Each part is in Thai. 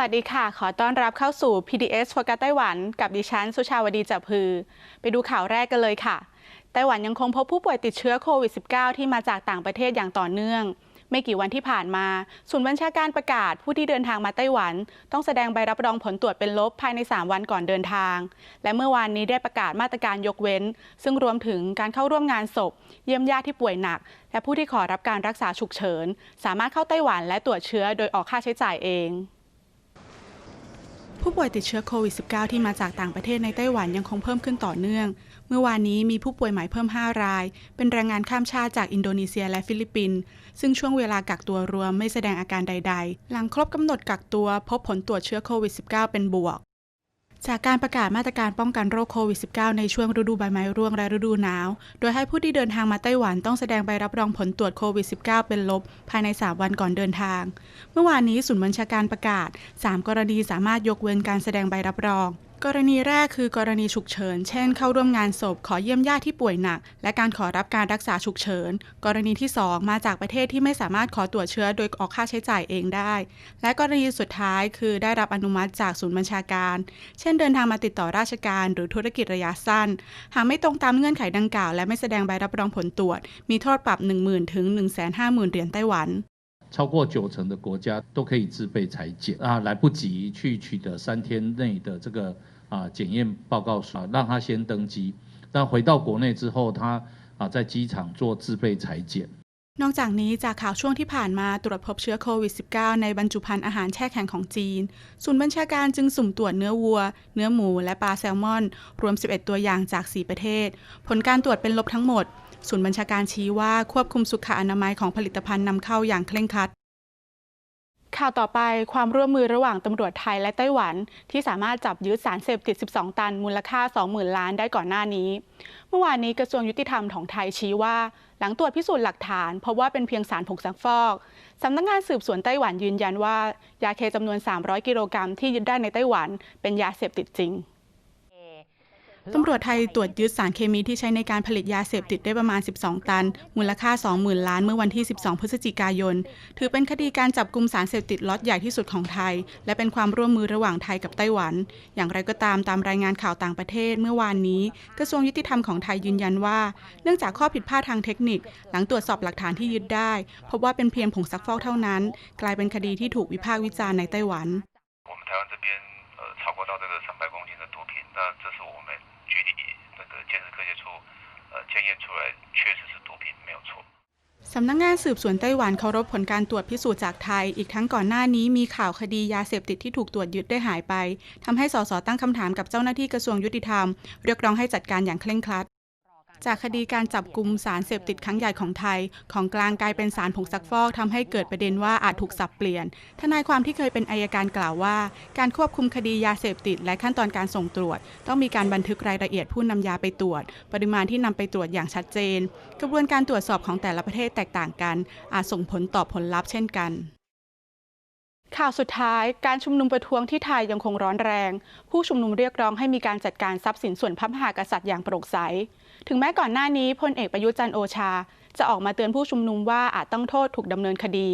วัสดีค่ะ ขอต้อนรับเข้าสู่ PDS โฟกัสไต้หวัน กับดิฉัน สุชาวดีจับพือ ไปดูข่าวแรกกันเลยค่ะ ไต้หวันยังคงพบผู้ป่วยติดเชื้อโควิด -19 ที่มาจากต่างประเทศอย่างต่อเนื่อง ไม่กี่วันที่ผ่านมา ศูนย์บัญชาการประกาศผู้ที่เดินทางมาไต้หวัน ต้องแสดงใบรับรองผลตรวจเป็นลบภายใน 3 วันก่อนเดินทาง และเมื่อวานนี้ได้ประกาศมาตรการยกเว้น ซึ่งรวมถึงการเข้าร่วมงานศพ เยี่ยมญาติที่ป่วยหนัก และผู้ที่ขอรับการรักษาฉุกเฉิน สามารถเข้าไต้หวันและตรวจเชื้อโดยออกค่าใช้จ่ายเอง ผู้ป่วยติดเชื้อโควิด -19 ที่มาจากต่างประเทศในไต้หวันยังคงเพิ่มขึ้นต่อเนื่อง เมื่อวานนี้มีผู้ป่วยใหม่เพิ่ม 5 ราย เป็นแรงงานข้ามชาติจากอินโดนีเซียและฟิลิปปินส์ซึ่งช่วงเวลากักตัวรวมไม่แสดงอาการใด ๆ หลังครบกำหนดกักตัวพบผลตรวจเชื้อโควิด -19 เป็นบวก จากการประกาศมาตรการป้องกันโรคโควิด -19 ในช่วงฤดูใบไม้ร่วงและฤดูหนาว โดยให้ผู้ที่เดินทางมาไต้หวันต้องแสดงใบรับรองผลตรวจโควิด -19 เป็นลบ ภายใน 3 วันก่อนเดินทาง เมื่อวานนี้ศูนย์บัญชาการประกาศ 3 กรณีสามารถยกเว้นการแสดงใบรับรอง กรณีแรกคือกรณีฉุกเฉิน เช่น เข้าร่วมงานศพขอเยี่ยมญาติที่ป่วยหนัก และการขอรับการรักษาฉุกเฉิน กรณีที่ 2 มาจากประเทศที่ไม่สามารถขอตรวจเชื้อโดยออกค่าใช้จ่ายเองได้ และกรณีสุดท้ายคือได้รับอนุมัติจากศูนย์บัญชาการ เช่นเดินทางมาติดต่อราชการหรือธุรกิจระยะสั้น หากไม่ตรงตามเงื่อนไขดังกล่าว และไม่แสดงใบรับรองผลตรวจ มีโทษปรับ 10,000 ถึง 150,000 เหรียญไต้หวัน 超过九成的国家都可以自备裁剪啊，来不及去取得三天内的这个啊检验报告书，啊让他先登机。但回到国内之后，他啊在机场做自备裁剪。 นอกจากนี้จากข่าวช่วงที่ผ่านมาตรวจพบเชื้อโควิด -19 ในบรรจุภัณฑ์อาหารแช่แข็งของจีน ศูนย์บัญชาการจึงสุ่มตรวจเนื้อวัว เนื้อหมู และปลาแซลมอน รวม 11 ตัวอย่างจาก 4 ประเทศ ผลการตรวจเป็นลบทั้งหมด ศูนย์บัญชาการชี้ว่าควบคุมสุขอนามัยของผลิตภัณฑ์นำเข้าอย่างเคร่งครัด ข่าวต่อไปความร่วมมือระหว่างตำรวจไทยและไต้หวัน ที่สามารถจับยึดสารเสพติด 12 ตันมูลค่า 20,000 ล้านได้ก่อนหน้านี้ เมื่อวานนี้กระทรวงยุติธรรมของไทยชี้ว่า หลังตรวจพิสูจน์หลักฐานพบว่าเป็นเพียงสารผงซักฟอกสำนักงานสืบสวนไต้หวันยืนยันว่ายาเคจำนวน 300 กิโลกรัมที่ยึดได้ในไต้หวัน เป็นยาเสพติดจริง ตำรวจไทยตรวจยึดสารเคมีที่ใช้ในการผลิตยาเสพติดได้ประมาณ 12 ตัน มูลค่า 20,000 ล้านเมื่อวันที่ 12 พฤศจิกายน ถือเป็นคดีการจับกลุ่มสารเสพติดล็อตใหญ่ที่สุดของไทย และเป็นความร่วมมือระหว่างไทยกับไต้หวัน อย่างไรก็ตามตามรายงานข่าวต่างประเทศ เมื่อวานนี้ กระทรวงยุติธรรมของไทยยืนยันว่า เนื่องจากข้อผิดพลาดทางเทคนิค หลังตรวจสอบหลักฐานที่ยึดได้ พบว่าเป็นเพียงผงซักฟอกเท่านั้น กลายเป็นคดีที่ถูกวิพากษ์วิจารณ์ในไต้หวัน 我们台湾这边呃超过到这个三百公斤的毒品，那这是我们 局里那个建设科学处呃检验出来确实是毒品，没有错。 สำนักงงานสืบสวนไต้หวันเคารพผลการตรวจพิสูจน์จากไทย อีกทั้งก่อนหน้านี้มีข่าวคดียาเสพติดที่ถูกตรวจยึดได้หายไป ทำให้สสตั้งคำถามกับเจ้าหน้าที่กระทรวงยุติธรรม เรียกร้องให้จัดการอย่างเคร่งครัด จากคดีการจับกลุ่มสารเสพติดครั้งใหญ่ของไทย ของกลางกลายเป็นสารผงซักฟอกทำให้เกิดประเด็นว่าอาจถูกสับเปลี่ยน ทนายความที่เคยเป็นอายการกล่าวว่า การควบคุมคดียาเสพติด และขั้นตอนการส่งตรวจ ต้องมีการบันทึกรายละเอียดผู้นำยาไปตรวจ ปริมาณที่นำไปตรวจอย่างชัดเจน กระบวนการตรวจสอบของแต่ละประเทศแตกต่างกัน อาจส่งผลต่อผลลัพธ์เช่นกัน ข่าวสุดท้ายการชุมนุมประท้วงที่ไทยยังคงร้อนแรง ผู้ชุมนุมเรียกร้องให้มีการจัดการทรัพย์สินส่วนพระมหากษัตริย์อย่างโปร่งใส ถึงแม้ก่อนหน้านี้พลเอกประยุจันโอชา จะออกมาเตือนผู้ชุมนุมว่าอาจต้องโทษถูกดำเนินคดี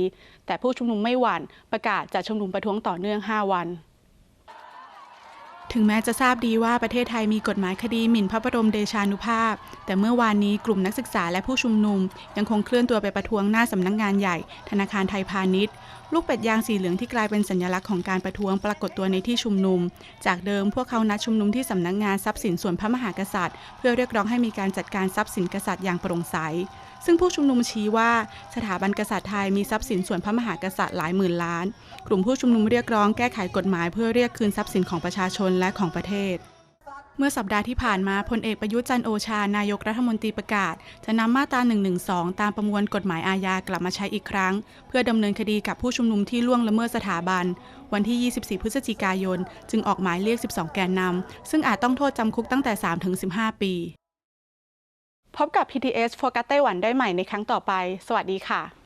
แต่ผู้ชุมนุมไม่หวั่นประกาศจะชุมนุมประท้วงต่อเนื่อง 5 วัน ถึงแม้จะทราบดีว่าประเทศไทยมีกฎหมายคดีหมิ่นพระบรมเดชานุภาพ แต่เมื่อวานนี้กลุ่มนักศึกษาและผู้ชุมนุม ยังคงเคลื่อนตัวไปประท้วงหน้าสำนักงงานใหญ่ ธนาคารไทยพาณิชย์ ลูกเป็ดยางสีเหลืองที่กลายเป็นสัญลักษณ์ของการประท้วงปรากฏตัวในที่ชุมนุม จากเดิมพวกเขานัดชุมนุมที่สำนักงานทรัพย์สินส่วนพระมหากษัตริย์ เพื่อเรียกร้องให้มีการจัดการทรัพย์สินกษัตริย์อย่างโปร่งใส ซึ่งผู้ชุมนุมชี้ว่าสถาบันกษัตริย์ไทยมีทรัพย์สินส่วนพระมหากษัตริย์หลายหมื่นล้าน กลุ่มผู้ชุมนุมเรียกร้องแก้ไขกฎหมายเพื่อเรียกคืนทรัพย์สินของประชาชนและของประเทศเมื่อสัปดาห์ที่ผ่านมาพลเอกประยุทธ์จันโอชา นายกรัฐมนตรีประกาศ จะนำมาตรา 112 ตามประมวลกฎหมายอาญากลับมาใช้อีกครั้ง เพื่อดำเนินคดีกับผู้ชุมนุมที่ล่วงละเมิดสถาบัน วันที่ 24 พฤศจิกายน จึงออกหมายเรียก 12 แกนนำซึ่งอาจต้องโทษจำคุกตั้งแต่ 3-15 ปี พบกับ PTS โฟกัสไต้หวันได้ใหม่ในครั้งต่อไป สวัสดีค่ะ